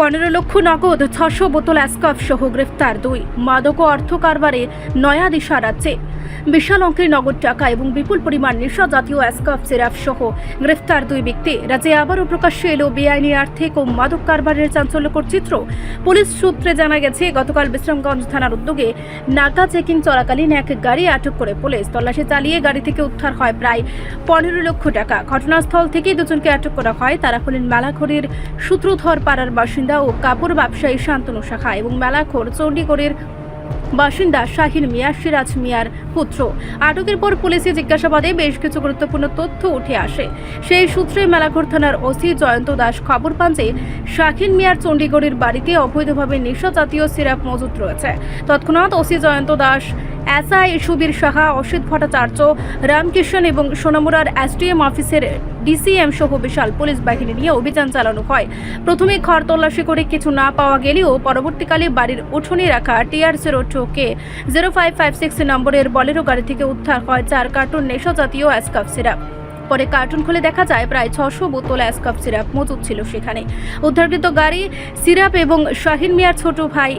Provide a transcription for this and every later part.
পনেরো লক্ষ নগদ, ছশো বোতল অ্যাসকফ সহ গ্রেফতার দুই। মাদক ও অর্থ কারবারে নয়া দিশা রাজ্যে। বিশাল অঙ্কের নগদ টাকা এবং বিপুল পরিমাণ নেশা জাতীয় অ্যাসকফ সিরাপ সহ গ্রেফতার দুই ব্যক্তি। রাজ্যে আবারও প্রকাশ্যে এলো বেআইনি আর্থিক ও মাদক কারবারের চাঞ্চল্যকর চিত্র। পুলিশ সূত্রে জানা গেছে, গতকাল বিশ্রামগঞ্জ থানার উদ্যোগে নাকা চেকিং চলাকালীন এক গাড়ি আটক করে পুলিশ। তল্লাশি চালিয়ে গাড়ি থেকে উদ্ধার হয় প্রায় পনেরো লক্ষ টাকা। ঘটনাস্থল থেকে দুজনকে আটক করা হয় তারা হলেন মেলাঘড়ির সূত্রধর পাড়ার বাসিন্দা। ও কাপড় ব্যবসায়ী শান্তনু শাখা এবং মেলাঘর চণ্ডীগড়ের বাসিন্দা শাহিন মিয়া, সিরাজ মিয়ার পুত্র। আটকের পর পুলিশে জিজ্ঞাসাবাদে বেশ কিছু গুরুত্বপূর্ণ তথ্য উঠে আসে। সেই সূত্রে মেলাঘর থানার ওসি জয়ন্ত দাস খবর পান যে, শাহিন মিয়ার চণ্ডীগড়ের বাড়িতে অবৈধভাবে নেশা জাতীয় সিরাপ মজুত রয়েছে। তৎক্ষণাৎ ওসি জয়ন্ত দাস এসআই সুবীর সাহা, অসিত ভট্টাচার্য, রামকিষণ এবং সোনামুড়ার এসডিএম অফিসের ডিসিএম সহ বিশাল পুলিশ বাহিনী নিয়ে অভিযান চালানো হয়। প্রথমে ঘর তল্লাশি করে কিছু না পাওয়া গেলেও পরবর্তীকালে বাড়ির উঠোনে রাখা TR zero two K zero five five six নম্বরের বলেরো গাড়ি থেকে উদ্ধার হয় চার কার্টুন নেশা জাতীয় অ্যাসকাফ সিরাপ। পরে কার্টুন খুলে দেখা যায়, প্রায় ছশো বোতল অ্যাসকাপ সিরাপ মজুদ ছিল সেখানে। উদ্ধারকৃত গাড়ি সিরাপ এবং শাহিন মিয়ার ছোট ভাই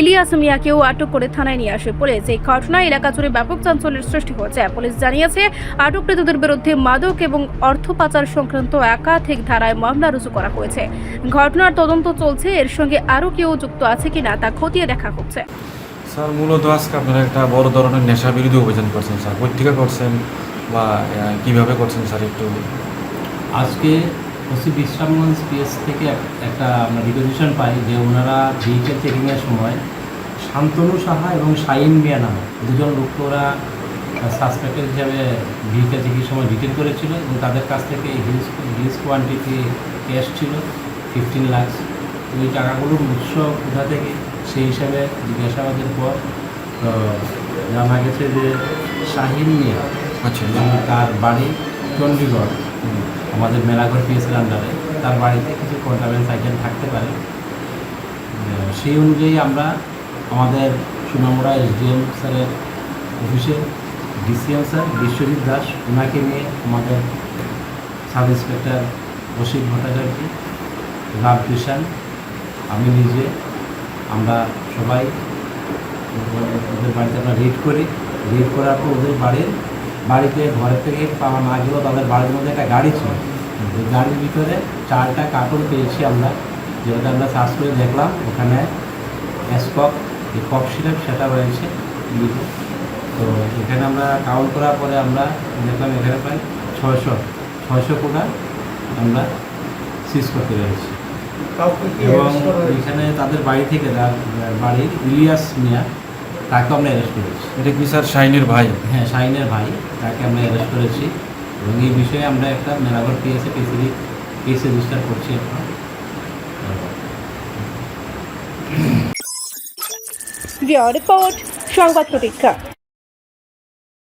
ইলিয়াস মিয়াকেও আটক করে থানায় নিয়ে আসে পুলিশ। এই ঘটনায় এলাকা জুড়ে ব্যাপক চাঞ্চল্যের সৃষ্টি হয়েছে। পুলিশ জানিয়েছে আটককৃতদের বিরুদ্ধে মাদক এবং অর্থ পাচার সংক্রান্ত একাধিক ধারায় মামলা রুজু করা হয়েছে। ঘটনার তদন্ত চলছে এর সঙ্গে আরও কেউ যুক্ত আছে কিনা তা খতিয়ে দেখা হচ্ছে। স্যার মূলত আজকে আপনারা একটা বড় ধরনের নেশা বিরোধী অভিযান করছেন স্যার। পত্রিকা করছেন বা কীভাবে করছেন স্যার একটু? আজকে ওসি বিশ্রামগঞ্জ পিএস থেকে এক- একটা আমরা রিকোজিশন পাই যে ওনারা ভেহিকেল চেকিংয়ের সময় শান্তনু সাহা এবং শাইন মিয়া নামে দুজন লোককে ওরা সাসপেক্টেড হিসাবে ভেহিকেল চেকিংয়ের সময় ডিটেন করেছিল এবং তাদের কাছ থেকে হিউজ হিউজ কোয়ান্টিটি ক্যাশ ছিল ফিফটিন লাখ ওই টাকাগুলোর উৎস কোথা থেকে? সেই হিসাবে জিজ্ঞাসাবাদের পর জানা গেছে যে শাহিন মিয়া আচ্ছা। তার বাড়ি চণ্ডীগড় আমাদের মেলাঘর পিএসের আন্ডারে তার বাড়িতে কিছু কন্ট্রাভেন্স আইটেম থাকতে পারে। সেই অনুযায়ী আমরা আমাদের সুনামুড়া এসডিএম স্যারের অফিসে ডিসিএম স্যার বিশ্বজিৎ দাস ওনাকে নিয়ে আমাদের সাব ইন্সপেক্টর অসিত ভট্টাচার্য, রাম কৃষাণ আমি নিজে, আমরা সবাই ওদের বাড়িতে আমরা রেড করি। রেড করার পর ওদের বাড়ির বাড়িতে ঘরের থেকে পাওয়া না গেলেও তাদের বাড়ির মধ্যে একটা গাড়ি ছিল। ওই গাড়ির ভিতরে চারটা কাপড় পেয়েছি আমরা যেটা আমরা সার্চ করে দেখলাম। ওখানে স্কক যে কফ সিরাপ সেটা রয়েছে। তো এখানে আমরা কাউন্ট করার পরে আমরা দেখলাম এখানে প্রায় ছয়শো ছয়শো কোটা আমরা সিজ করতে পেরেছি। এবং এখানে তাদের বাড়ি থেকে বাড়ির ইলিয়াস মিয়া তাকে আমরা অ্যারেস্ট করেছি। এটা কি স্যার শাইনের ভাই? হ্যাঁ শাইনের ভাই তাকে আমরা অ্যারেস্ট করেছি। এবং এই বিষয়ে আমরা একটা মেলাঘর পিএসএ পিসিবি কেস রেজিস্টার করছি এখন। রিপোর্ট সংবাদ প্রতীক্ষা।